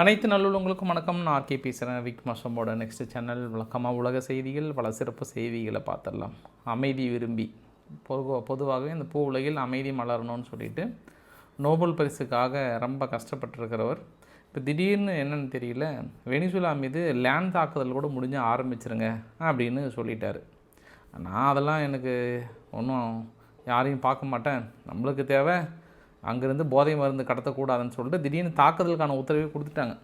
அனைத்து நல்லுள்ளவங்களுக்கும் வணக்கம். நான் ஆர்கே பேசுகிறேன் விக் மாஷமோட நெக்ஸ்ட் சேனல் வழக்கமாக உலக செய்திகள் பல சிறப்பு செய்திகளை பார்த்துடலாம். அமைதி விரும்பி. பொது பொதுவாகவே இந்த பூ உலகில் அமைதி மலரணும்னு சொல்லிட்டு நோபல் பரிசுக்காக ரொம்ப கஷ்டப்பட்டிருக்கிறவர். இப்போ திடீர்னு என்னன்னு தெரியல வெனிசுலா மீது லேண்ட் தாக்குதல் கூட முடிஞ்சு ஆரம்பிச்சிருங்க அப்படின்னு சொல்லிட்டாரு. நான் அதெல்லாம் எனக்கு ஒன்றும் யாரையும் பார்க்க மாட்டேன். நம்மளுக்கு தேவை அங்கேருந்து போதை மருந்து கடத்தக்கூடாதுன்னு சொல்லிட்டு திடீர்னு தாக்குதலுக்கான உத்தரவை கொடுத்துட்டாங்க.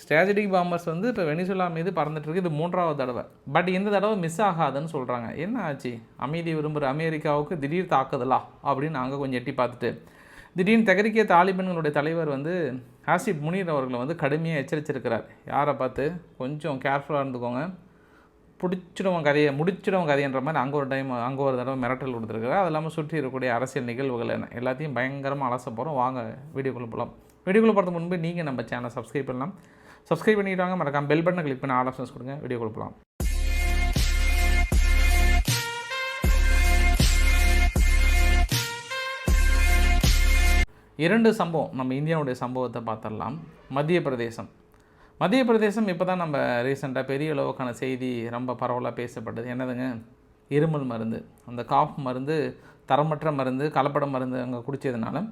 ஸ்ட்ராட்டஜிக் பாம்பர்ஸ் வந்து இப்போ வெனிசுலா மீது பறந்துட்டுருக்கு இது மூன்றாவது தடவை. பட் இந்த தடவை மிஸ் ஆகாதுன்னு சொல்கிறாங்க என்ன ஆச்சு? அமைதி விரும்புகிற அமெரிக்காவுக்கு திடீர் தாக்குதலா? அப்படின்னு நாங்கள் கொஞ்சம் எட்டி பார்த்துட்டு திடீர்னு தகரிக்கிய தாலிபன்களுடைய தலைவர் வந்து ஆசிப் முனீர் அவர்களை வந்து கடுமையாக எச்சரிச்சிருக்கிறார். யாரை பார்த்து? கொஞ்சம் கேர்ஃபுல்லாக இருந்துக்கோங்க. பிடிச்சிடுவோம் கதையை முடிச்சிடுவோம் கதைன்ற மாதிரி அங்கே ஒரு டைம் அங்கே ஒரு தடவை மிரட்டல் கொடுத்துருக்காரு அது இல்லாமல் சுற்றி இருக்கக்கூடிய அரசியல் நிகழ்வுகள் என்ன? எல்லாத்தையும் பயங்கரமாக அலச போகிறோம் வாங்க வீடியோக்குள்ளே போகலாம் வீடியோக்குள்ளே போகிறதுக்கு முன்பு நீங்கள் நம்ம சேனலை சப்ஸ்கிரைப் பண்ணலாம். சப்ஸ்கிரைப் பண்ணிட்டாங்க மறக்காம பெல் பட்டனை கிளிக் பண்ணி ஆல் ஆப்ஷன்ஸ் கொடுங்க. வீடியோக்குள்ளே போகலாம் இரண்டு சம்பவம் நம்ம இந்தியாவுடைய சம்பவத்தை பார்த்துடலாம். மத்திய பிரதேசம் மத்திய பிரதேசம் இப்போ தான் நம்ம ரீசெண்டாக பெரிய அளவுக்கான செய்தி ரொம்ப பரவலாக பேசப்பட்டது. என்னதுங்க? இருமல் மருந்து. அந்த காஃப் மருந்து தரமற்ற மருந்து கலப்பட மருந்து அங்கே குடித்ததுனால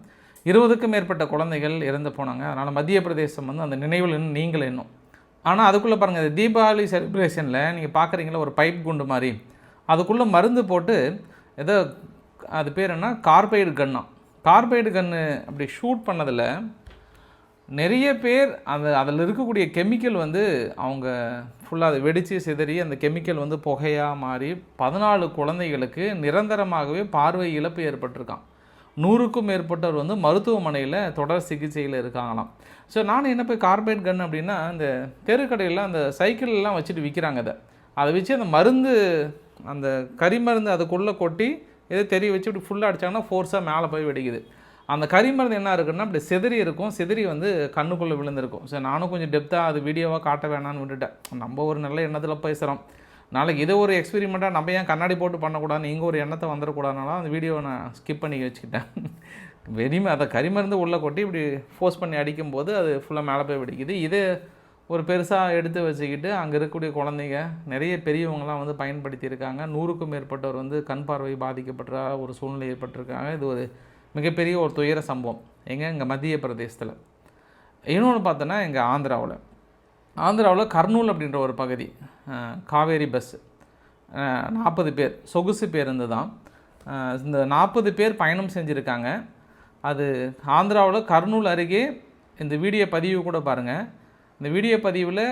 இருபதுக்கும் மேற்பட்ட குழந்தைகள் இறந்து போனாங்க. அதனால் மத்திய பிரதேசம் வந்து அந்த நினைவில் இன்னும் நீங்கள் இன்னும். ஆனால் அதுக்குள்ளே பாருங்கள் இந்த தீபாவளி செலிப்ரேஷனில் நீங்கள் பார்க்குறீங்களா ஒரு பைப் குண்டு மாதிரி அதுக்குள்ளே மருந்து போட்டு ஏதோ அது பேர் என்ன? கார்பைடு கன்னா. கார்பைடு கன்று அப்படி ஷூட் பண்ணதில் நிறைய பேர் அந்த அதில் இருக்கக்கூடிய கெமிக்கல் வந்து அவங்க ஃபுல்லாக அதை வெடித்து சிதறி அந்த கெமிக்கல் வந்து புகையாக மாறி பதினாலு குழந்தைகளுக்கு நிரந்தரமாகவே பார்வை இழப்பு ஏற்பட்டிருக்கான் நூறுக்கும் மேற்பட்டவர் வந்து மருத்துவமனையில் தொடர் சிகிச்சையில் இருக்காங்களாம். ஸோ நானும் என்ன போய் கார்பைட் கன் அப்படின்னா இந்த தெருக்கடையில் அந்த சைக்கிள்லாம் வச்சுட்டு விற்கிறாங்க அதை. அதை வச்சு அந்த மருந்து அந்த கறி மருந்து அதுக்குள்ளே கொட்டி இதை தெரிய வச்சு இப்படி ஃபுல்லாக அடித்தாங்கன்னா ஃபோர்ஸாக மேலே போய் வெடிக்குது. அந்த கரிமருந்து என்ன இருக்குன்னா அப்படி செதறி இருக்கும். செதறி வந்து கண்ணுக்குள்ளே விழுந்திருக்கும். சரி நானும் கொஞ்சம் டெப்த்தாக அது வீடியோவாக காட்ட வேணான்னு விட்டுட்டேன். நம்ம ஒரு நல்ல எண்ணத்தில் பேசுகிறோம் நாளைக்கு இதை ஒரு எக்ஸ்பெரிமெண்ட்டாக நம்ம ஏன் கண்ணாடி போட்டு பண்ணக்கூடாதுன்னு இங்கே ஒரு எண்ணத்தை வந்துடக்கூடாதுனால அந்த வீடியோவை நான் ஸ்கிப் பண்ணி வச்சுக்கிட்டேன். வெடிமை அதை கரிமருந்து உள்ளே கொட்டி இப்படி ஃபோர்ஸ் பண்ணி அடிக்கும்போது அது ஃபுல்லாக மேலே போய் வெடிக்குது. இது ஒரு பெருசாக எடுத்து வச்சுக்கிட்டு அங்கே இருக்கக்கூடிய குழந்தைங்க நிறைய பெரியவங்களாம் வந்து பயன்படுத்தியிருக்காங்க. நூறுக்கும் மேற்பட்டவர் வந்து கண் பார்வை பாதிக்கப்பட்ட ஒரு சூழ்நிலை ஏற்பட்டிருக்காங்க. இது ஒரு மிகப்பெரிய ஒரு துயர சம்பவம். எங்கே? இங்கே மத்திய பிரதேசத்தில் இன்னொன்று பார்த்தோன்னா எங்கள் ஆந்திராவில். ஆந்திராவில் கர்னூல் அப்படின்ற ஒரு பகுதி காவேரி பஸ்ஸு நாற்பது பேர் சொகுசு பேருந்து தான். இந்த நாற்பது பேர் பயணம் செஞ்சுருக்காங்க. அது ஆந்திராவில் கர்னூல் அருகே இந்த வீடியோ பதிவு கூட பாருங்கள் இந்த வீடியோ பதிவில்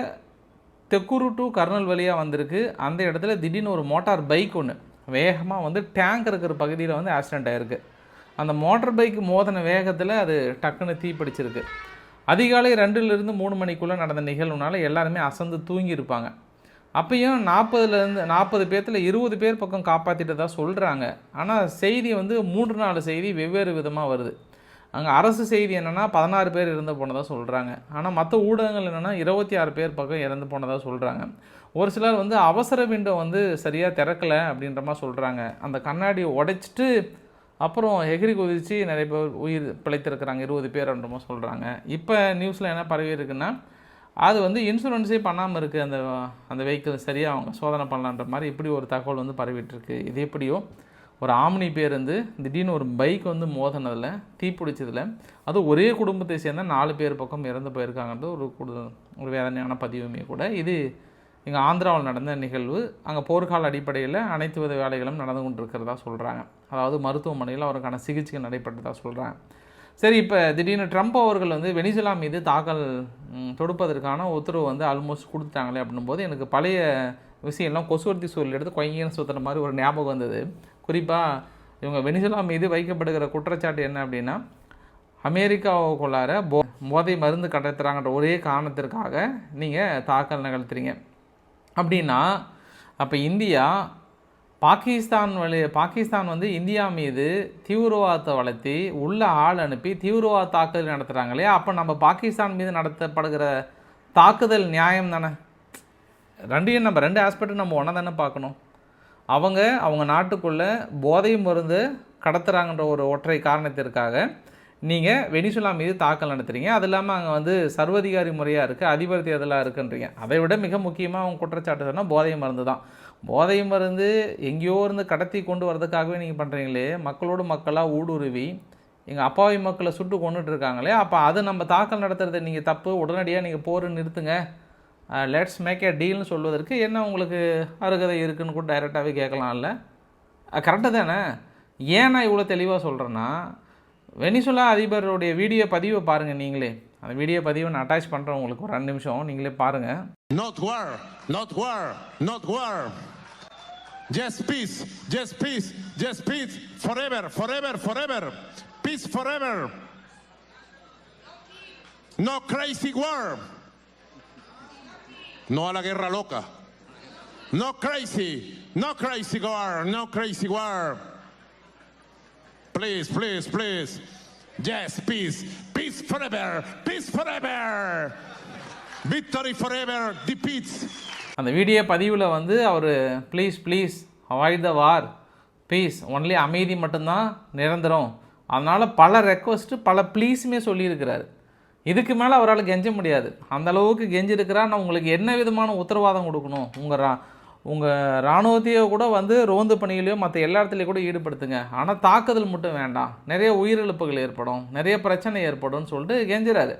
தெக்குரு டு கர்னல் வழியாக வந்திருக்கு. அந்த இடத்துல திடீர்னு ஒரு மோட்டார் பைக் ஒன்று வேகமாக வந்து டேங்க் இருக்கிற பகுதியில் வந்து ஆக்சிடென்ட் ஆகிருக்கு அந்த மோட்டார் பைக் மோதின வேகத்தில் அது டக்குன்னு தீப்பிடிச்சிருக்கு அதிகாலை ரெண்டுலேருந்து மூணு மணிக்குள்ளே நடந்த நிகழ்வுனால எல்லாருமே அசந்து தூங்கியிருப்பாங்க அப்பயும் நாற்பதுலேருந்து நாற்பது பேர்த்தில் இருபது பேர் பக்கம் காப்பாற்றிட்டு தான் சொல்கிறாங்க ஆனால் செய்தி வந்து மூன்று நாலு செய்தி வெவ்வேறு விதமாக வருது. அங்கே அரசு செய்தி என்னென்னா பதினாறு பேர் இறந்து போனதாக சொல்கிறாங்க ஆனால் மற்ற ஊடகங்கள் என்னென்னா இருபத்தி ஆறு பேர் பக்கம் இறந்து போனதாக சொல்கிறாங்க ஒரு சிலர் வந்து அவசர விண்டோ வந்து சரியாக திறக்கலை அப்படின்ற மாதிரி சொல்கிறாங்க அந்த கண்ணாடியை உடைச்சிட்டு அப்புறம் எகிரி குதித்து நிறைய பேர் உயிர் பிழைத்திருக்கிறாங்க இருபது பேர் என்றமோ சொல்கிறாங்க இப்போ நியூஸில் என்ன பரவி இருக்குன்னா அது வந்து இன்சூரன்ஸே பண்ணாமல் இருக்குது அந்த அந்த வெஹிக்கிள் சரியாக அவங்க சோதனை பண்ணலான்ற மாதிரி இப்படி ஒரு தகவல் வந்து பரவிட்டுருக்கு இது எப்படியோ ஒரு ஆம்னி பேருந்து திடீர்னு ஒரு பைக் வந்து மோதினதில் தீப்பிடிச்சதில் அது ஒரே குடும்பத்தை சேர்ந்த நாலு பேர் பக்கம் இறந்து போயிருக்காங்கன்றது ஒரு குடு ஒரு வேதனையான பதிவுமே கூட. இது இங்கே ஆந்திராவில் நடந்த நிகழ்வு அங்கே போர்க்கால அடிப்படையில் அனைத்து வித வேலைகளும் நடந்து கொண்டிருக்கிறதா சொல்கிறாங்க அதாவது மருத்துவமனையில் அவருக்கான சிகிச்சை நடைபெற்றதா சொல்கிறாங்க சரி இப்போ திடீர்னு ட்ரம்ப் அவர்கள் வந்து வெனிசுலா மீது தாக்கல் தொடுப்பதற்கான உத்தரவு வந்து ஆல்மோஸ்ட் கொடுத்துட்டாங்களே அப்படின்னும் போது எனக்கு பழைய விஷயம்லாம் கொசுவர்த்தி சூழல் எடுத்து கொய்யன்னு சுற்றுற மாதிரி ஒரு ஞாபகம் வந்தது. குறிப்பாக இவங்க வெனிசுலா மீது வைக்கப்படுகிற குற்றச்சாட்டு என்ன அப்படின்னா அமெரிக்காவுக்குள்ளார போ போதை மருந்து கடத்துகிறாங்கன்ற ஒரே காரணத்திற்காக நீங்கள் தாக்கல் நிகழ்த்துறீங்க அப்படின்னா அப்போ இந்தியா பாகிஸ்தான் வழி பாகிஸ்தான் வந்து இந்தியா மீது தீவிரவாதத்தை வளர்த்தி உள்ள ஆள் அனுப்பி தீவிரவாத தாக்குதல் நடத்துகிறாங்க இல்லையா? அப்போ நம்ம பாகிஸ்தான் மீது நடத்தப்படுகிற தாக்குதல் நியாயம் தானே? ரெண்டையும் நம்ம ரெண்டு ஆஸ்பெக்டும் நம்ம ஒன்றா தானே பார்க்கணும். அவங்க அவங்க நாட்டுக்குள்ளே போதை மருந்து கடத்துகிறாங்கன்ற ஒரு ஒற்றை காரணத்திற்காக நீங்கள் வெனிசுலா மீது தாக்கல் நடத்துறீங்க. அது இல்லாமல் அங்கே வந்து சர்வதிகாரி முறையாக இருக்குது அதிபர் தேர்தலாக இருக்குன்றீங்க. அதை விட மிக முக்கியமாக அவங்க குற்றச்சாட்டு சொன்னால் போதை மருந்து தான். போதை மருந்து எங்கேயோ இருந்து கடத்தி கொண்டு வரதுக்காகவே நீங்கள் பண்ணுறீங்களே மக்களோடு மக்களாக ஊடுருவி எங்கள் அப்பாவி மக்களை சுட்டு கொண்டுட்டு இருக்காங்களே அப்போ அதை நம்ம தாக்கல் நடத்துறது நீங்கள் தப்பு. உடனடியாக நீங்கள் போர் நிறுத்துங்க. லெட்ஸ் மேக் ஏ டீல்னு சொல்வதற்கு என்ன உங்களுக்கு அருகதை இருக்குன்னு கூட டைரெக்டாகவே கேட்கலாம்ல. கரெக்டு தானே? ஏன் நான் இவ்வளோ தெளிவாக சொல்கிறேன்னா வெனிசுலா அதிபருடைய வீடியோ பதிவை பாருங்கள் நீங்களே அந்த வீடியோ பதிவை நான் அட்டாச் பண்ணுறேன் உங்களுக்கு ஒரு ரெண்டு நிமிஷம் நீங்களே பாருங்கள் Not war, not war, not war. Just peace, just peace, just peace, forever, forever, forever. Peace forever. No crazy war. No a la guerra loca. No crazy, no crazy war, no crazy war. Please, please, please. Yes, peace, peace forever, peace forever. Victory forever, defeats. அந்த video பதிவில் வந்து அவர் please please avoid the war please only அமைதி மட்டும்தான் நிரந்தரம். அதனால் பல request பல ப்ளீஸுமே சொல்லியிருக்கிறாரு. இதுக்கு மேலே அவரால் கெஞ்ச முடியாது. அந்த அளவுக்கு கெஞ்சிருக்கிறா நான் உங்களுக்கு என்ன விதமான உத்தரவாதம் கொடுக்கணும்? உங்கள் உங்கள் இராணுவத்தையோ கூட வந்து ரோந்து பணியிலையோ மற்ற எல்லா இடத்துலையும் கூட ஈடுபடுத்துங்க. ஆனால் தாக்குதல் மட்டும் வேண்டாம். நிறைய உயிரிழப்புகள் ஏற்படும். நிறைய பிரச்சனை ஏற்படும்னு சொல்லிட்டு கெஞ்சுறாரு.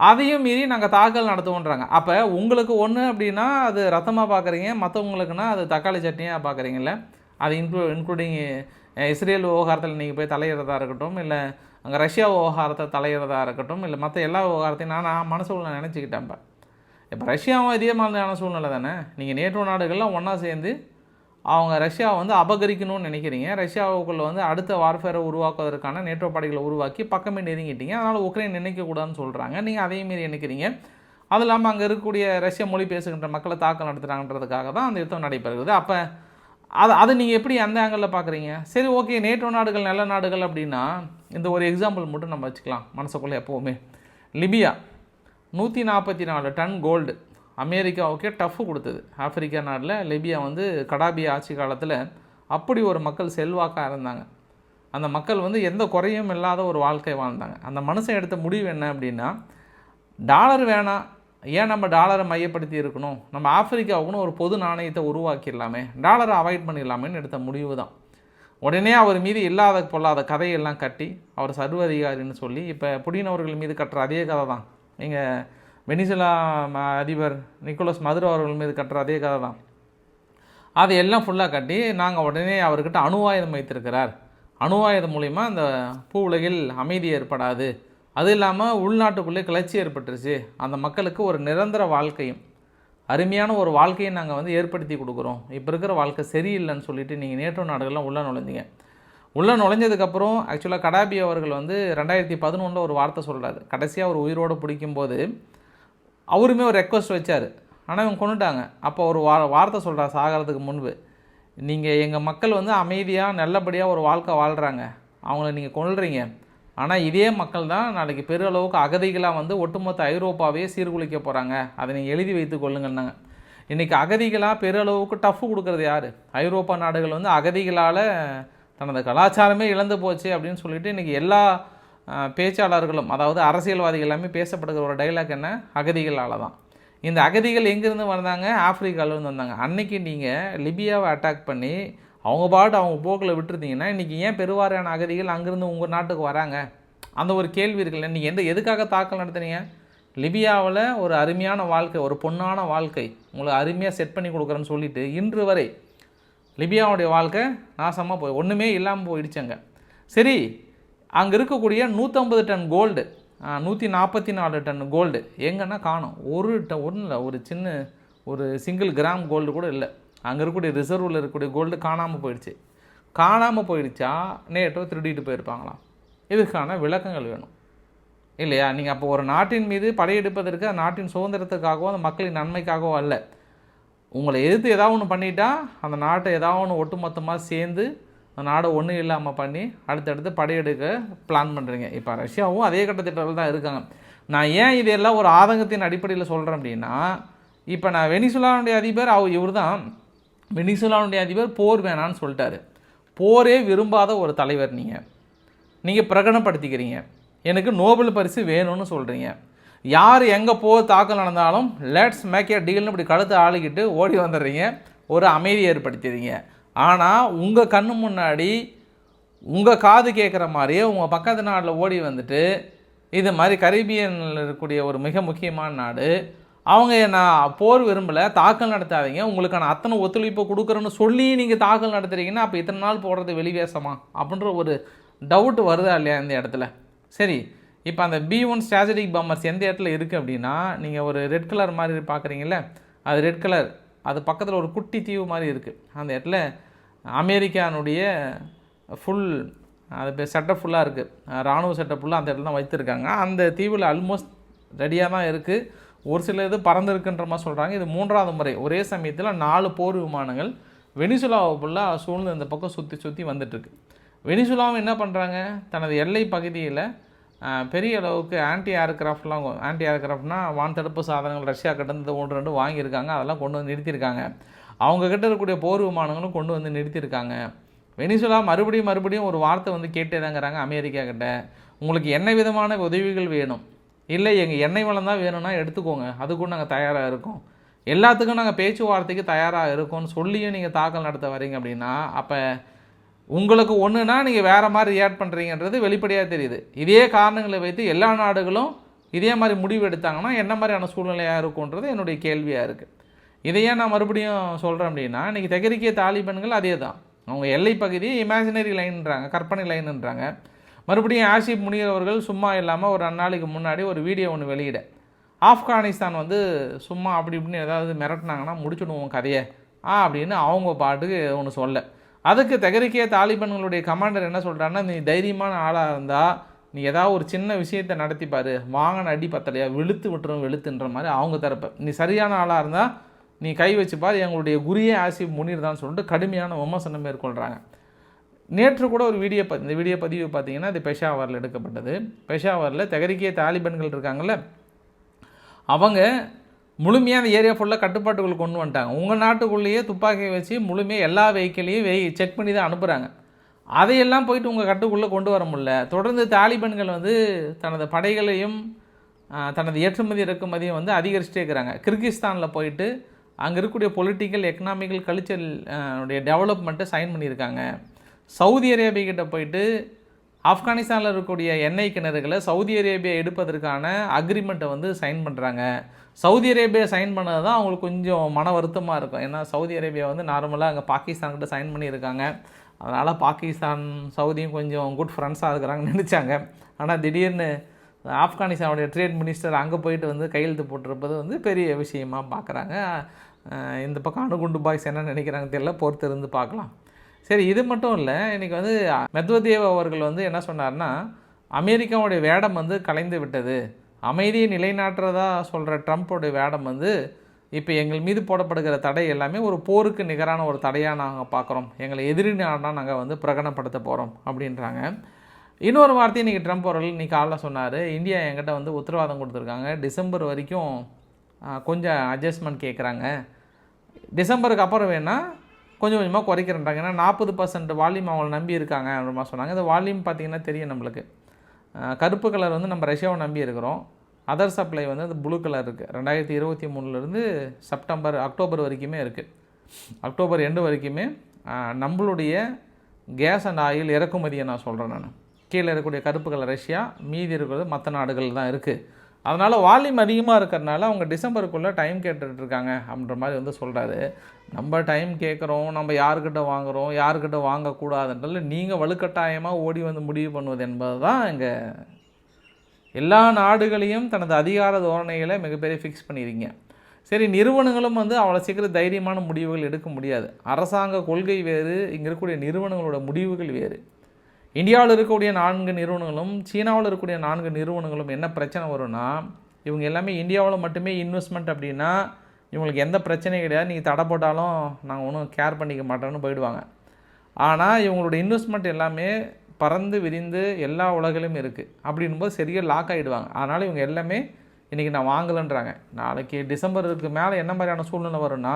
அதையும் மீறி நாங்கள் தாக்கல் நடத்துவோன்றாங்க. அப்போ உங்களுக்கு ஒன்று அப்படின்னா அது ரத்தமாக பார்க்குறீங்க மற்றவங்களுக்குன்னா அது தக்காளி சட்னியாக பார்க்குறீங்கல்ல அது இன்க்ளூ இன்க்ளூடிங் இஸ்ரேல் விவகாரத்தில் நீங்கள் போய் தலையிடுறதா இருக்கட்டும் இல்லை அங்கே ரஷ்யா விவகாரத்தை தலையிடுறதா இருக்கட்டும் இல்லை மற்ற எல்லா விவகாரத்தையும் நான் நான் மனசுக்குள்ள நினச்சிக்கிட்டேன் இப்போ ரஷ்யாவும் இதே மாதிரியான சூழ்நிலை தானே? நீங்கள் நேட்டோ நாடுகள்லாம் ஒன்றா சேர்ந்து அவங்க ரஷ்யாவை வந்து அபகரிக்கணும்னு நினைக்கிறீங்க. ரஷ்யாவுக்குள்ளே வந்து அடுத்த வார்ஃபேரை உருவாக்குவதற்கான நேட்டோ படைகளை உருவாக்கி பக்கமே நெருங்கிட்டீங்க. அதனால் உக்ரைன் நினைக்கக்கூடாதுன்னு சொல்கிறாங்க நீங்கள் அதே மாரி நினைக்கிறீங்க அது இல்லாமல் அங்கே இருக்கக்கூடிய ரஷ்ய மொழி பேசுகின்ற மக்களை தாக்கம் நடத்துகிறாங்கன்றதுக்காக தான் அந்த யுத்தம் நடைபெறுகிறது. அப்போ அது அதை நீங்கள் எப்படி அந்த ஆங்கிளில் பார்க்குறீங்க சரி ஓகே நேட்டோ நாடுகள் நல்ல நாடுகள் அப்படின்னா இந்த ஒரு எக்ஸாம்பிள் மட்டும் நம்ம வச்சுக்கலாம். மனசுக்குள்ளே எப்போவுமே. லிபியா. நூற்றி நாற்பத்தி நாலு டன் கோல்டு அமெரிக்காவுக்கே டஃப் கொடுத்தது. ஆப்பிரிக்கா நாட்டில் லிபியா வந்து கடாபி ஆட்சி காலத்தில் அப்படி ஒரு மக்கள் செல்வாக்காக இருந்தாங்க. அந்த மக்கள் வந்து எந்த குறையும் இல்லாத ஒரு வாழ்க்கை வாழ்ந்தாங்க. அந்த மனுஷன் எடுத்த முடிவு என்ன அப்படின்னா டாலர் வேணாம். ஏன் நம்ம டாலரை மையப்படுத்தி இருக்கணும்? நம்ம ஆப்பிரிக்காவுக்குன்னு ஒரு பொது நாணயத்தை உருவாக்கிடலாமே. டாலரை அவாய்ட் பண்ணிடலாமேன்னு எடுத்த முடிவு தான் உடனே அவர் மீது இல்லாத பொல்லாத கதையெல்லாம் கட்டி அவர் சர்வதிகாரின்னு சொல்லி இப்போ புடினவர்கள் மீது கட்டுற அதே கதை தான் நீங்கள் வெனிசுலா ம- அதிபர் நிக்கோலஸ் மதுரோ அவர்கள் மீது கட்டுற அதே கதை தான். அதை எல்லாம் ஃபுல்லாக கட்டி நாங்கள் உடனே அவர்கிட்ட அணுவாயுதம் வைத்திருக்கிறார். அணுவாயுதம் மூலிமா அந்த பூ உலகில் அமைதி ஏற்படாது. அது இல்லாமல் உள்நாட்டுக்குள்ளே கிளர்ச்சி ஏற்பட்டுருச்சு. அந்த மக்களுக்கு ஒரு நிரந்தர வாழ்க்கையும் அருமையான ஒரு வாழ்க்கையை நாங்கள் வந்து ஏற்படுத்தி கொடுக்குறோம். இப்போ இருக்கிற வாழ்க்கை சரியில்லைன்னு சொல்லிட்டு நீங்கள் நேட்டோ நாடுகள்லாம் உள்ளே நுழைஞ்சிங்க உள்ளே நுழைஞ்சதுக்கப்புறம் ஆக்சுவலாக கடாபி அவர்கள் வந்து ரெண்டாயிரத்தி பதினொன்றில் ஒரு வார்த்தை சொல்கிறாரு கடைசியாக அவர் உயிரோடு பிடிக்கும்போது அவருமே ஒரு ரெக்வஸ்ட் வச்சார். ஆனால் இவங்க கொண்டுட்டாங்க. அப்போ ஒரு வா வார்த்தை சொல்கிறார் சாகிறதுக்கு முன்பு. நீங்கள் எங்கள் மக்கள் வந்து அமைதியாக நல்லபடியாக ஒரு வாழ்க்கை வாழ்கிறாங்க அவங்கள நீங்கள் கொள்றீங்க ஆனால் இதே மக்கள் தான் நாளைக்கு பெருளவுக்கு அகதிகளாக வந்து ஒட்டுமொத்த ஐரோப்பாவே சீர்குலைக்க போகிறாங்க அதை நீங்கள் எழுதி வைத்து கொள்ளுங்கன்னாங்க. இன்றைக்கி அகதிகளாக பெருளவுக்கு டஃப் கொடுக்குறது யார்? ஐரோப்பா நாடுகள் வந்து அகதிகளால் தனது கலாச்சாரமே இழந்து போச்சு அப்படின்னு சொல்லிட்டு இன்றைக்கி எல்லா பேச்சாளர்களும் அதாவது அரசியல்வாதிகள் எல்லாமே பேசப்படுகிற ஒரு டைலாக் என்ன? அகதிகளால் தான் இந்த அகதிகள் எங்கேருந்து வந்தாங்க? ஆப்பிரிக்காவிலேருந்து வந்தாங்க. அன்னைக்கு நீங்கள் லிபியாவை அட்டாக் பண்ணி அவங்க பாட்டு அவங்க போக்கில் விட்டுருந்தீங்கன்னா இன்றைக்கி ஏன் பெருவாரியான அகதிகள் அங்கேருந்து உங்கள் நாட்டுக்கு வராங்க? அந்த ஒரு கேள்வி இருக்குல்ல நீங்கள் எந்த எதுக்காக தாக்கல் நடத்துனீங்க? லிபியாவில் ஒரு அருமையான வாழ்க்கை ஒரு பொன்னான வாழ்க்கை உங்களுக்கு அருமையாக செட் பண்ணி கொடுக்குறேன்னு சொல்லிவிட்டு இன்று வரை லிபியாவுடைய வாழ்க்கை நாசமாக போய் ஒன்றுமே இல்லாமல் போயிடுச்சுங்க. சரி அங்கே இருக்கக்கூடிய நூற்றம்பது டன் கோல்டு நூற்றி நாற்பத்தி நாலு டன் கோல்டு எங்கன்னா காணும். ஒரு ட ஒன்றும் இல்லை ஒரு சின்ன ஒரு சிங்கிள் கிராம் கோல்டு கூட இல்லை. அங்கே இருக்கக்கூடிய ரிசர்வில் இருக்கக்கூடிய கோல்டு காணாமல் போயிடுச்சு. காணாமல் போயிடுச்சா நேட்டோ திருடிட்டு போயிருப்பாங்களாம். இதுக்கான விளக்கங்கள் வேணும். இல்லையா? நீங்கள் அப்போ ஒரு நாட்டின் மீது படையெடுப்பதற்கு அந்த நாட்டின் சுதந்திரத்துக்காகவோ அந்த மக்களின் நன்மைக்காகவோ அல்ல. உங்களை எதிர்த்து ஏதாவது ஒன்று பண்ணிட்டா அந்த நாட்டை ஏதாவது ஒன்று ஒட்டுமொத்தமாக சேர்ந்து அந்த நாடை ஒன்றும் இல்லாமல் பண்ணி அடுத்தடுத்து படையெடுக்க பிளான் பண்ணுறீங்க இப்போ ரஷ்யாவும் அதே கட்டத்திட்டத்தில் தான் இருக்காங்க. நான் ஏன் இதெல்லாம் ஒரு ஆதங்கத்தின் அடிப்படையில் சொல்கிறேன் அப்படின்னா இப்போ நான் வெனிசுலாவுடைய அதிபர் அவர் இவர் தான் வெனிசுலாவுடைய அதிபர் போர் வேணான்னு சொல்லிட்டாரு. போரே விரும்பாத ஒரு தலைவர் நீங்கள் நீங்கள் பிரகடனப்படுத்திக்கிறீங்க. எனக்கு நோபல் பரிசு வேணும்னு சொல்கிறீங்க யார் எங்கே போக தாக்கல் நடந்தாலும் லெட்ஸ் மேக் ஏ டீல்னு இப்படி கழுத்தை ஆளுக்கிட்டு ஓடி வந்துடுறீங்க. ஒரு அமைதியை ஏற்படுத்திடுறீங்க. ஆனால் உங்கள் கண்ணு முன்னாடி உங்கள் காது கேட்குற மாதிரியே உங்கள் பக்கத்து நாட்டில் ஓடி வந்துட்டு இது மாதிரி கரீபியனில் இருக்கக்கூடிய ஒரு மிக முக்கியமான நாடு. அவங்க நான் போர் விரும்பலை தாக்கல் நடத்தாதீங்க. உங்களுக்கான அத்தனை ஒத்துழைப்பு கொடுக்குறேன்னு சொல்லி நீங்கள் தாக்கல் நடத்துகிறீங்கன்னா அப்போ இத்தனை நாள் போடுறது வெளிவேசமா? அப்படின்ற ஒரு டவுட் வருதா இல்லையா இந்த இடத்துல? சரி. இப்போ அந்த பி ஒன் ஸ்ட்ராட்டஜிக் பம்பர்ஸ் எந்த இடத்துல இருக்குது அப்படின்னா நீங்கள் ஒரு ரெட் கலர் மாதிரி பார்க்குறீங்கள அது ரெட் கலர் அது பக்கத்தில் ஒரு குட்டி தீவு மாதிரி இருக்குது அந்த இடத்துல அமெரிக்கானுடைய ஃபுல் அது செட்டப் ஃபுல்லாக இருக்குது ராணுவ செட்டப் ஃபுல்லாக அந்த இடத்துல தான் வைத்திருக்காங்க. அந்த தீவில் ஆல்மோஸ்ட் ரெடியாக தான் இருக்குது ஒரு சில இது பறந்துருக்குன்ற மாதிரி சொல்கிறாங்க இது மூன்றாவது முறை. ஒரே சமயத்தில் நாலு போர் விமானங்கள் வெனிசுலாவை ஃபுல்லாக சூழ்ந்து இந்த பக்கம் சுற்றி சுற்றி வந்துட்டுருக்கு வெனிசுலாவும் என்ன பண்ணுறாங்க தனது எல்லை பகுதியில் பெரிய அளவுக்கு ஆன்டி ஏர்க்ராஃப்ட்லாம் ஆன்டி ஏர்க்ராஃப்ட்னா வான் தடுப்பு சாதனங்கள் ரஷ்யா கிட்டேருந்து ஒன்று ரெண்டு வாங்கியிருக்காங்க அதெல்லாம் கொண்டு வந்து நிறுத்தியிருக்காங்க. அவங்கக்கிட்ட இருக்கக்கூடிய போர் விமானங்களும் கொண்டு வந்து நிறுத்தியிருக்காங்க. வெனிசுலா மறுபடியும் மறுபடியும் ஒரு வார்த்தை வந்து கேட்டேதாங்கிறாங்க அமெரிக்கா கிட்ட. உங்களுக்கு என்ன விதமான உதவிகள் வேணும்? இல்லை எங்கள் எண்ணெய் வளம் தான் வேணும்னா எடுத்துக்கோங்க. அதுக்கும் நாங்கள் தயாராக இருக்கோம். எல்லாத்துக்கும் நாங்கள் பேச்சுவார்த்தைக்கு தயாராக இருக்கோம்னு சொல்லியும் நீங்கள் தாக்கல் நடத்த வரீங்க அப்படின்னா அப்போ உங்களுக்கு ஒன்றுனா நீங்கள் வேறு மாதிரி ரியாக்ட் பண்ணுறீங்கன்றது வெளிப்படையாக தெரியுது. இதே காரணங்களை வைத்து எல்லா நாடுகளும் இதே மாதிரி முடிவு எடுத்தாங்கன்னா என்ன மாதிரியான சூழ்நிலையாக இருக்கும்ன்றது என்னுடைய கேள்வியாக இருக்குது இதையே நான் மறுபடியும் சொல்கிறேன் அப்படின்னா இன்றைக்கி தெகரிக்கிய தாலிபன்கள் அதே தான் அவங்க எல்லை பகுதி இமேஜினரி லைன்ன்றாங்க கற்பனை லைன்ன்றாங்க மறுபடியும் ஆஷிப் முனியர் அவர்கள் சும்மா இல்லாமல் ஒரு அந்நாளைக்கு முன்னாடி ஒரு வீடியோ ஒன்று வெளியிட. ஆப்கானிஸ்தான் வந்து சும்மா அப்படி இப்படின்னு ஏதாவது மிரட்டினாங்கன்னா முடிச்சுடுவோம் கதையை. ஆ அப்படின்னு அவங்க பாட்டுக்கு ஒன்று சொல்ல. அதுக்கு தெகரிக்கிய தாலிபன்களுடைய கமாண்டர் என்ன சொல்கிறான்னா நீ தைரியமான ஆளாக இருந்தால் நீ ஏதாவது ஒரு சின்ன விஷயத்தை நடத்தி வாங்கின அடி பத்தலையா? வெளுத்து விட்டுரும் வெளுத்துன்ற மாதிரி அவங்க தரப்ப. நீ சரியான ஆளாக இருந்தால் நீ கை வச்சு எங்களுடைய குரியே ஆசிப் முனீர் தான் சொல்லிட்டு கடுமையான விமர்சனம் மேற்கொள்கிறாங்க நேற்று கூட ஒரு வீடியோ ப இந்த வீடியோ பதிவு பார்த்தீங்கன்னா அது பெஷாவரில் எடுக்கப்பட்டது. பெஷாவரில் தெகரிக்கிய தாலிபன்கள் இருக்காங்கள்ல அவங்க முழுமையாக அந்த ஏரியா ஃபுல்லாக கட்டுப்பாட்டுக்குள்ள கொண்டு வந்துட்டாங்க. உங்கள் நாட்டுக்குள்ளேயே துப்பாக்கியை வச்சு முழுமையாக எல்லா வெஹிக்கிளையும் வெய் செக் பண்ணி தான் அனுப்புகிறாங்க அதையெல்லாம் போயிட்டு உங்கள் கட்டுக்குள்ளே கொண்டு வர முடியல. தொடர்ந்து தாலிபன்கள் வந்து தனது படைகளையும் தனது ஏற்றுமதி இறக்குமதியும் வந்து அதிகரிச்சுட்டே இருக்கிறாங்க. கிர்கிஸ்தானில் போயிட்டு அங்கே இருக்கக்கூடிய பொலிட்டிக்கல் எக்கனாமிக்கல் கல்ச்சர் உடைய டெவலப்மெண்ட்டை சைன் பண்ணியிருக்காங்க. சவுதி அரேபியக்கிட்ட போயிட்டு ஆப்கானிஸ்தானில் இருக்கக்கூடிய எண்ணெய் கிணறுகளை சவுதி அரேபியா எடுப்பதற்கான அக்ரிமெண்ட்டை வந்து சைன் பண்ணுறாங்க சவுதி அரேபியா சைன் பண்ணது தான் அவங்களுக்கு கொஞ்சம் மன வருத்தமாக இருக்கும். ஏன்னா சவுதி அரேபியா வந்து நார்மலாக அங்கே பாகிஸ்தான்கிட்ட சைன் பண்ணியிருக்காங்க. அதனால் பாகிஸ்தான் சவுதியும் கொஞ்சம் குட் ஃப்ரெண்ட்ஸாக இருக்கிறாங்கன்னு நினச்சாங்க. ஆனால் திடீர்னு ஆப்கானிஸ்தானுடைய ட்ரேட் மினிஸ்டர் அங்கே போயிட்டு வந்து கையெழுத்து போட்டிருப்பது வந்து பெரிய விஷயமா பார்க்குறாங்க இந்த பக்கம் அணுகுண்டு பாய்ஸ் என்ன நினைக்கிறாங்க தெரியல. பொறுத்து இருந்து பார்க்கலாம். சரி இது மட்டும் இல்லை. இன்றைக்கி வந்து மெத்வதேவ் அவர்கள் வந்து என்ன சொன்னார்னா அமெரிக்காவுடைய வேடம் வந்து கலைந்து விட்டது. அமைதியை நிலைநாட்டுறதா சொல்கிற ட்ரம்ப்போடைய வேடம் வந்து இப்போ எங்கள் மீது போடப்படுகிற தடை எல்லாமே ஒரு போருக்கு நிகரான ஒரு தடையாக நாங்கள் பார்க்குறோம் எங்களை எதிரி நாடாக நாங்கள் வந்து பிரகடனப்படுத்த போகிறோம் அப்படின்றாங்க. இன்னொரு வார்த்தை இன்றைக்கி ட்ரம்ப் அவர்கள் இன்னைக்கு காலைல சொன்னார். இந்தியா என்கிட்ட வந்து உத்தரவாதம் கொடுத்துருக்காங்க. டிசம்பர் வரைக்கும் கொஞ்சம் அட்ஜஸ்ட்மெண்ட் கேட்குறாங்க டிசம்பருக்கு அப்புறம் வேணால் கொஞ்சம் கொஞ்சமாக குறைக்கிறேன்றாங்க. ஏன்னா நாற்பது பர்சன்ட் வால்யூம் அவங்கள நம்பி இருக்காங்க அப்படிமா சொன்னாங்க. இந்த வால்யூம் பார்த்தீங்கன்னா தெரியும் நம்மளுக்கு. கருப்பு கலர் வந்து நம்ம ரஷ்யாவை நம்பி இருக்கிறோம். அதர் சப்ளை வந்து அந்த ப்ளூ கலர் இருக்குது ரெண்டாயிரத்தி இருபத்தி மூணுலேருந்து செப்டம்பர் அக்டோபர் வரைக்குமே இருக்குது அக்டோபர் எண்டு வரைக்குமே நம்மளுடைய கேஸ் அண்ட் ஆயில் இறக்குமதியை நான் சொல்கிறேன் நான். கீழே இருக்கக்கூடிய கருப்பு கலர் ரஷ்யா மீதி இருக்கிறது மற்ற நாடுகள் தான் இருக்குது அதனால் வால்யூம் அதிகமாக இருக்கிறனால அவங்க டிசம்பருக்குள்ளே டைம் கேட்டுட்ருக்காங்க அப்படின்ற மாதிரி வந்து சொல்கிறாரு நம்ம டைம் கேட்குறோம் நம்ம யாருக்கிட்ட வாங்குகிறோம் யாருக்கிட்ட வாங்கக்கூடாதுன்றது நீங்கள் வலுக்கட்டாயமாக ஓடி வந்து முடிவு பண்ணுவது என்பது தான் இங்கே எல்லா நாடுகளையும் தனது அதிகார தோரணைகளை மிகப்பெரிய ஃபிக்ஸ் பண்ணியிருக்கீங்க சரி நிறுவனங்களும் வந்து அவ்வளோ சீக்கிரம் தைரியமான முடிவுகள் எடுக்க முடியாது. அரசாங்க கொள்கை வேறு இங்கே இருக்கக்கூடிய நிறுவனங்களோட முடிவுகள் வேறு. இந்தியாவில் இருக்கக்கூடிய நான்கு நிறுவனங்களும் சீனாவில் இருக்கக்கூடிய நான்கு நிறுவனங்களும் என்ன பிரச்சனை வரும்னா இவங்க எல்லாமே இந்தியாவில் மட்டுமே இன்வெஸ்ட்மெண்ட் அப்படின்னா இவங்களுக்கு எந்த பிரச்சனையும் கிடையாது. நீங்கள் தடை போட்டாலும் நாங்கள் ஒன்றும் கேர் பண்ணிக்க மாட்டோம்னு போயிடுவாங்க. ஆனால் இவங்களோட இன்வெஸ்ட்மெண்ட் எல்லாமே பறந்து விரிந்து எல்லா உலகிலும் இருக்குது அப்படின்போது சரியாக லாக் ஆகிடுவாங்க அதனால் இவங்க எல்லாமே இன்றைக்கி நான் வாங்கலைன்றாங்க. நாளைக்கு டிசம்பருக்கு மேலே என்ன மாதிரியான சூழ்நிலை வரும்னா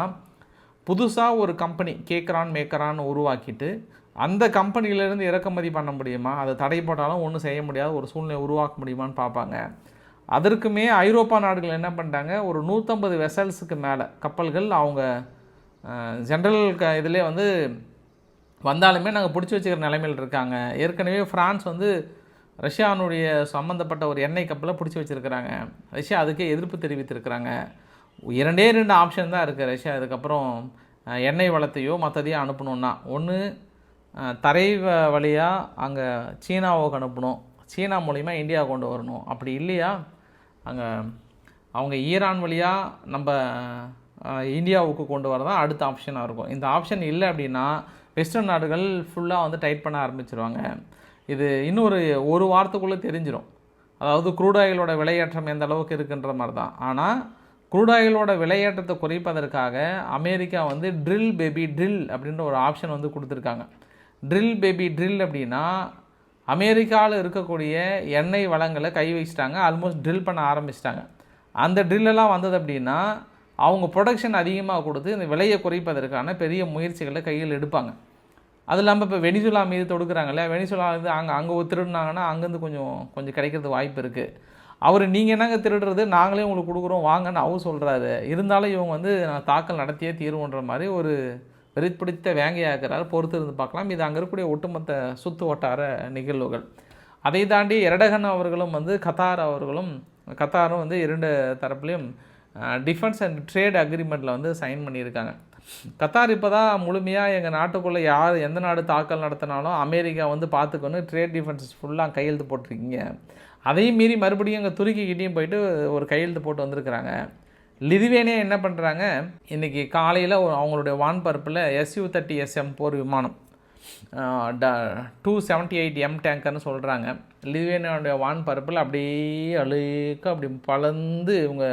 புதுசாக ஒரு கம்பெனி கேட்குறான் மேக்கரான்னு உருவாக்கிட்டு அந்த கம்பெனியிலேருந்து இறக்குமதி பண்ண முடியுமா? அதை தடை போட்டாலும் ஒன்றும் செய்ய முடியாத ஒரு சூழ்நிலை உருவாக்க முடியுமான்னு பார்ப்பாங்க. அதற்குமே ஐரோப்பா நாடுகள் என்ன பண்ணிட்டாங்க? ஒரு நூற்றம்பது வெசல்ஸுக்கு மேலே கப்பல்கள் அவங்க ஜென்ரல் க இதிலே வந்து வந்தாலுமே நாங்கள் பிடிச்சி வச்சுக்கிற நிலைமையில் இருக்காங்க. ஏற்கனவே ஃப்ரான்ஸ் வந்து ரஷ்யானுடைய சம்மந்தப்பட்ட ஒரு எண்ணெய் கப்பலை பிடிச்சி வச்சுருக்கிறாங்க. ரஷ்யா அதுக்கே எதிர்ப்பு தெரிவித்திருக்கிறாங்க. இரண்டே ரெண்டு ஆப்ஷன் தான் இருக்குது ரஷ்யா. அதுக்கப்புறம் எண்ணெய் வளத்தையோ மற்றதையோ அனுப்பணுன்னா ஒன்று தரை வ- அங்கே சீனாவுக்கு அனுப்பணும். சீனா மூலிமா இந்தியா கொண்டு வரணும். அப்படி இல்லையா? அங்கே அவங்க ஈரான் வழியாக நம்ம இந்தியாவுக்கு கொண்டு வரதான் அடுத்த ஆப்ஷனாக இருக்கும். இந்த ஆப்ஷன் இல்லை அப்படின்னா வெஸ்டர்ன் நாடுகள் ஃபுல்லாக வந்து டைட் பண்ண ஆரம்பிச்சிருவாங்க. இது இன்னொரு ஒரு வாரத்துக்குள்ளே தெரிஞ்சிடும் அதாவது குரூடாயிலோட விலையேற்றம் எந்த அளவுக்கு இருக்குன்ற மாதிரி தான் ஆனால் குரூடாயிலோட விலையேற்றத்தை குறைப்பதற்காக அமெரிக்கா வந்து ட்ரில் பேபி ட்ரில் அப்படின்ற ஒரு ஆப்ஷன் வந்து கொடுத்துருக்காங்க. ட்ரில் பேபி ட்ரில் அப்படின்னா அமெரிக்காவில் இருக்கக்கூடிய எண்ணெய் வளங்களை கை வச்சிட்டாங்க ஆல்மோஸ்ட் ட்ரில் பண்ண ஆரம்பிச்சிட்டாங்க. அந்த ட்ரில்லெல்லாம் வந்தது அப்படின்னா அவங்க ப்ரொடக்ஷன் அதிகமாக கொடுத்து இந்த விலையை குறைப்பதற்கான பெரிய முயற்சிகளை கையில் எடுப்பாங்க. அது இல்லாமல் இப்போ வெனிசுலா மீது தொடுக்கிறாங்கல்ல வெனிசுலா வந்து அங்கே அங்கே திருடினாங்கன்னா அங்கேருந்து கொஞ்சம் கொஞ்சம் கிடைக்கிறது வாய்ப்பு இருக்குது அவர் நீங்கள் என்னங்க திருடுறது? நாங்களே உங்களுக்கு கொடுக்குறோம் வாங்கன்னு அவர் சொல்கிறாரு இருந்தாலும் இவங்க வந்து நான் தாக்கல் நடத்தியே தீர்வுன்ற மாதிரி ஒரு வெறிப்பிடித்த வேங்கையாக்குறாரு. பொறுத்து இருந்து பார்க்கலாம். இது அங்கே இருக்கக்கூடிய ஒட்டுமொத்த சுத்து வட்டார நிகழ்வுகள். அதை தாண்டி எரடகன் அவர்களும் வந்து கத்தார் அவர்களும் கத்தாரும் வந்து இரண்டு தரப்புலையும் டிஃபென்ஸ் அண்ட் ட்ரேட் அக்ரிமெண்ட்டில் வந்து சைன் பண்ணியிருக்காங்க. கத்தார் இப்போ தான் முழுமையாக எங்கள் நாட்டுக்குள்ளே யார் எந்த நாடு தாக்கல் நடத்தினாலும் அமெரிக்கா வந்து பார்த்துக்கணும் ட்ரேட் டிஃபென்சஸ் ஃபுல்லாக கையெழுத்து போட்டிருக்கீங்க. அதையும் மீறி மறுபடியும் எங்கள் துருக்கிக்கிட்டேயும் போயிட்டு ஒரு கையெழுத்து போட்டு வந்திருக்கிறாங்க. லிதுவேனியா என்ன பண்ணுறாங்க இன்றைக்கி காலையில் அவங்களுடைய வான் பரப்பில் எஸ்யூ தேர்ட்டி எஸ்எம் போர் விமானம் டூ செவன்ட்டி எயிட் எம் டேங்கர்னு சொல்கிறாங்க லிதுவேனியாவுடைய வான்பரப்பில் அப்படியே அழுக்க அப்படி பலந்து இவங்க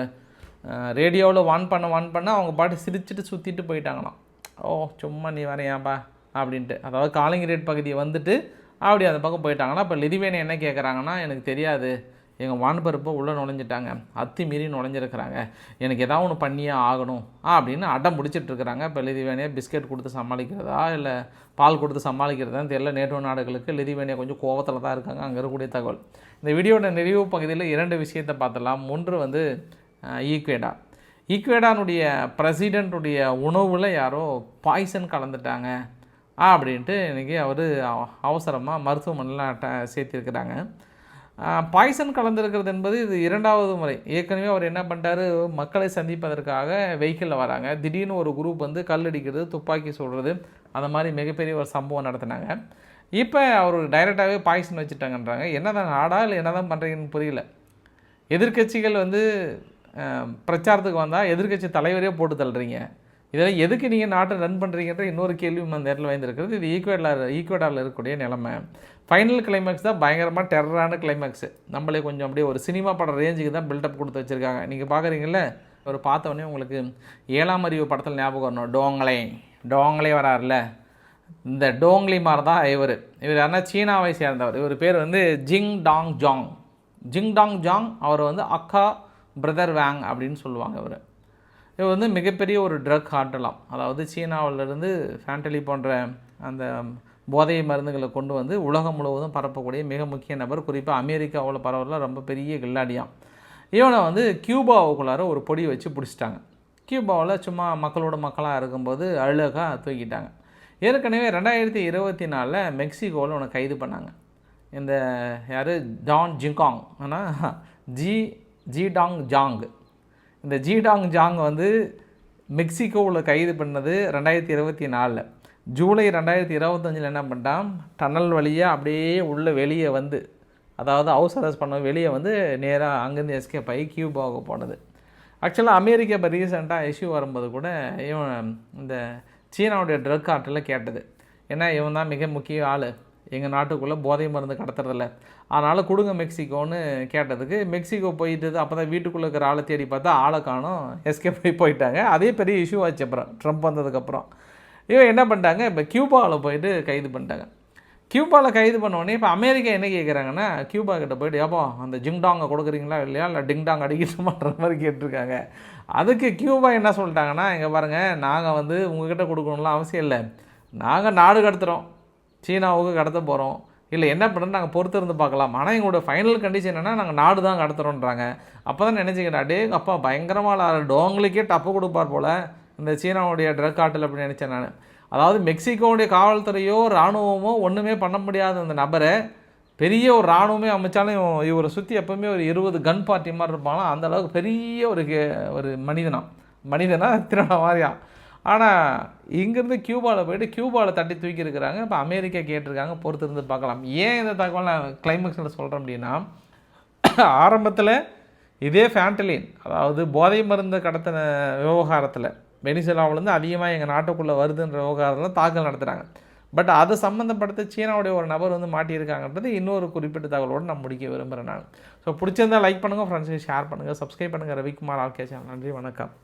ரேடியோவில் வான் பண்ண வான் பண்ண அவங்க பாட்டு சிரிச்சிட்டு சுற்றிட்டு போயிட்டாங்களாம். ஓ சும்மா நீ வரையாப்பா அப்படின்ட்டு. அதாவது காலிங் ரேட் பகுதியை வந்துட்டு அப்படி அந்த பக்கம் போயிட்டாங்கன்னா இப்போ லிதுவேனியா என்ன கேட்குறாங்கன்னா எனக்கு தெரியாது. எங்கள் வான்பரப்பை உள்ளே நுழைஞ்சிட்டாங்க. அத்தி மீறி நுழைஞ்சிருக்கிறாங்க. எனக்கு ஏதாவது ஒன்று பண்ணியே ஆகணும் அப்படின்னு அடம் பிடிச்சிட்ருக்குறாங்க இப்போ லிதுவேனியா பிஸ்கெட் கொடுத்து சமாளிக்கிறதா இல்லை பால் கொடுத்து சமாளிக்கிறதான்னு தெரியல. நேட்டோ நாடுகளுக்கு லிதுவேனியா கொஞ்சம் கோவத்தில் தான் இருக்காங்க. அங்கே இருக்கக்கூடிய தகவல். இந்த வீடியோட நிறைவு பகுதியில் இரண்டு விஷயத்தை பார்த்தலாம் ஒன்று வந்து ஈக்வேடா. ஈக்வேடானுடைய பிரசிடெண்ட்டுடைய உணவில் யாரோ பாய்சன் கலந்துட்டாங்க அப்படின்ட்டு இன்றைக்கி அவர் அவசரமாக மருத்துவமனையில் அட்ட சேர்த்திருக்கிறாங்க. பாய்சன் கலந்துருக்கிறது என்பது இது இரண்டாவது முறை. ஏற்கனவே அவர் என்ன பண்ணிட்டாரு? மக்களை சந்திப்பதற்காக வெஹிக்கிளில் வராங்க. திடீர்னு ஒரு குரூப் வந்து கல் அடிக்கிறது துப்பாக்கி சுடுறது அந்த மாதிரி மிகப்பெரிய ஒரு சம்பவம் நடத்தினாங்க. இப்போ அவர் டைரெக்டாகவே பாய்சன் வச்சுட்டாங்கன்றாங்க. என்னதான் நாடா இல்லை என்னதான் பண்ணுறீங்கன்னு புரியல. எதிர்க்கட்சிகள் வந்து பிரச்சாரத்துக்கு வந்தால் எதிர்க்கட்சி தலைவரே போட்டு தள்ளுறீங்க. இதில் எதுக்கு நீங்கள் நாட்டை ரன் பண்ணுறீங்கன்ற இன்னொரு கேள்வியும் அந்த இடத்துல வந்திருக்கிறது. இது ஈக்குவேடார் ஈக்குவேடாரில் இருக்கக்கூடிய நிலைமை. ஃபைனல் கிளைமேக்ஸ் தான் பயங்கரமாக டெரரான கிளைமேக்ஸ் நம்மளே கொஞ்சம் அப்படியே ஒரு சினிமா படம் ரேஞ்சுக்கு தான் பில்டப் கொடுத்து வச்சுருக்காங்க. நீங்கள் பார்க்குறீங்கள ஒரு பார்த்தோன்னே உங்களுக்கு ஏழாம் அறிவு படத்தில் ஞாபகம் வரணும். டோங்களே டோங்களே வராருல இந்த டோங்லி மாதிரி தான் இவர். இவர் யாருன்னா சீனாவை சேர்ந்தவர். இவர் பேர் வந்து Jing Tang Zhang. Jing Tang Zhang அவர் வந்து அக்கா பிரதர் வேங் அப்படின்னு சொல்லுவாங்க அவர் இவர் வந்து மிகப்பெரிய ஒரு ட்ரக் ஆட்டலாம் அதாவது சீனாவிலிருந்து ஃபேண்டலி போன்ற அந்த போதை மருந்துகளை கொண்டு வந்து உலகம் முழுவதும் பரப்பக்கூடிய மிக முக்கிய நபர் குறிப்பாக அமெரிக்காவில் பரவல ரொம்ப பெரிய கில்லாடியாம். இவனை வந்து கியூபாவுக்குள்ளார ஒரு பொடி வச்சு பிடிச்சிட்டாங்க. கியூபாவில் சும்மா மக்களோட மக்களாக இருக்கும்போது அழுகாக தூக்கிட்டாங்க. ஏற்கனவே ரெண்டாயிரத்தி இருபத்தி நாலில் மெக்சிகோவில் இவனை கைது பண்ணாங்க. இந்த யார்? ஜான் ஜிங்காங். ஆனால் ஜி ஜிடாங் ஜாங். இந்த ஜிடாங் ஜாங் வந்து மெக்சிகோவில் கைது பண்ணது ரெண்டாயிரத்தி இருபத்தி நாலில். ஜூலை ரெண்டாயிரத்தி இருபத்தஞ்சில் என்ன பண்ணிட்டான்? டனல் வழியாக அப்படியே உள்ளே வெளியே வந்து அதாவது ஹவுஸ் அரெஸ்ட் பண்ண வெளியே வந்து நேராக அங்கேருந்து எஸ்கேப் ஆகி கியூபாவுக்கு போனது. ஆக்சுவலாக அமெரிக்கா இப்போ ரீசெண்டாக இஷ்யூ வரும்போது கூட இவன் இந்த சீனாவுடைய ட்ரக் ஆர்ட்டில் கேட்டது. ஏன்னா இவன் தான் மிக முக்கிய ஆள். எங்கள் நாட்டுக்குள்ளே போதை மருந்து கடத்துறதில்ல. அதனால் கொடுங்க மெக்சிகோன்னு கேட்டதுக்கு மெக்சிகோ போயிட்டு அப்போ தான் வீட்டுக்குள்ளே இருக்கிற ஆளை தேடி பார்த்தா ஆளை காணும். எஸ்கேப் போய் போயிட்டாங்க. அதே பெரிய இஷ்யூ ஆச்சு அப்புறம். ட்ரம்ப் வந்ததுக்கப்புறம் இவன் என்ன பண்ணிட்டாங்க? இப்போ கியூபாவில் போயிட்டு கைது பண்ணிட்டாங்க. கியூபாவில் கைது பண்ணோடனே இப்போ அமெரிக்கா என்ன கேட்குறாங்கன்னா கியூபா கிட்ட போயிட்டு ஏப்போ அந்த ஜிங்டாங்கை கொடுக்குறீங்களா இல்லையா? இல்லை டிங்டாங் அடிக்கணுமான்ற மாதிரி கேட்டிருக்காங்க. அதுக்கு கியூபா என்ன சொல்லிட்டாங்கன்னா இங்கே பாருங்கள் நாங்கள் வந்து உங்ககிட்ட கொடுக்கணும்லாம் அவசியம் இல்லை. நாங்கள் நாடு கடத்துகிறோம் சீனாவுக்கு கடத்த போகிறோம் இல்லை என்ன பண்ணுறது நாங்கள் பொறுத்து இருந்து பார்க்கலாம். ஆனால் எங்களோட ஃபைனல் கண்டிஷன் என்னென்னா நாங்கள் நாடு தான் கடத்துறோன்றாங்க. அப்போ தான் நினச்சிக்கிட்டா டே அப்பா பயங்கரமாக டோங்களுக்கே டப்பு கொடுப்பார் போல் இந்த சீனாவுடைய ட்ரக் ஆட்டில் அப்படின்னு நினச்சேன் நான். அதாவது மெக்சிகோவுடைய காவல்துறையோ இராணுவமோ ஒன்றுமே பண்ண முடியாத அந்த நபரை பெரிய ஒரு இராணுவமே அமைச்சாலும் இவரை சுற்றி எப்போவுமே ஒரு இருபது கன் பார்ட்டி மாதிரி இருப்பாங்களாம். அந்த அளவுக்கு பெரிய ஒரு கே- ஒரு மனிதனாக மனிதனாக திருட மாதிரியா ஆனால் இங்கேருந்து கியூபாவில் போயிட்டு கியூபாவில் தட்டி தூக்கி இருக்கிறாங்க இப்போ அமெரிக்கா கேட்டிருக்காங்க பொறுத்து இருந்து பார்க்கலாம். ஏன் இந்த தகவல் நான் கிளைமேக்ஸில் சொல்கிறேன் அப்படின்னா ஆரம்பத்தில் இதே ஃபேண்டலின் அதாவது போதை மருந்து கடத்தின விவகாரத்தில் வெனிசுலாவிலேருந்து அதிகமாக எங்கள் நாட்டுக்குள்ளே வருதுன்ற விவகாரத்தில் தாக்கல் நடத்துகிறாங்க பட் அது சம்மந்தப்படுத்த சீனாவுடைய ஒரு நபர் வந்து மாட்டியிருக்காங்கன்றது இன்னொரு குறிப்பிட்ட தகவலோடு நான் முடிக்க விரும்புகிறேன் நான். ஸோ பிடிச்சிருந்தா லைக் பண்ணுங்கள் ஃப்ரெண்ட்ஸுக்கு ஷேர் பண்ணுங்கள் சப்ஸ்கிரைப் பண்ணுங்கள் ரவிக்குமார் ஆர்கே சேனல் நன்றி வணக்கம்.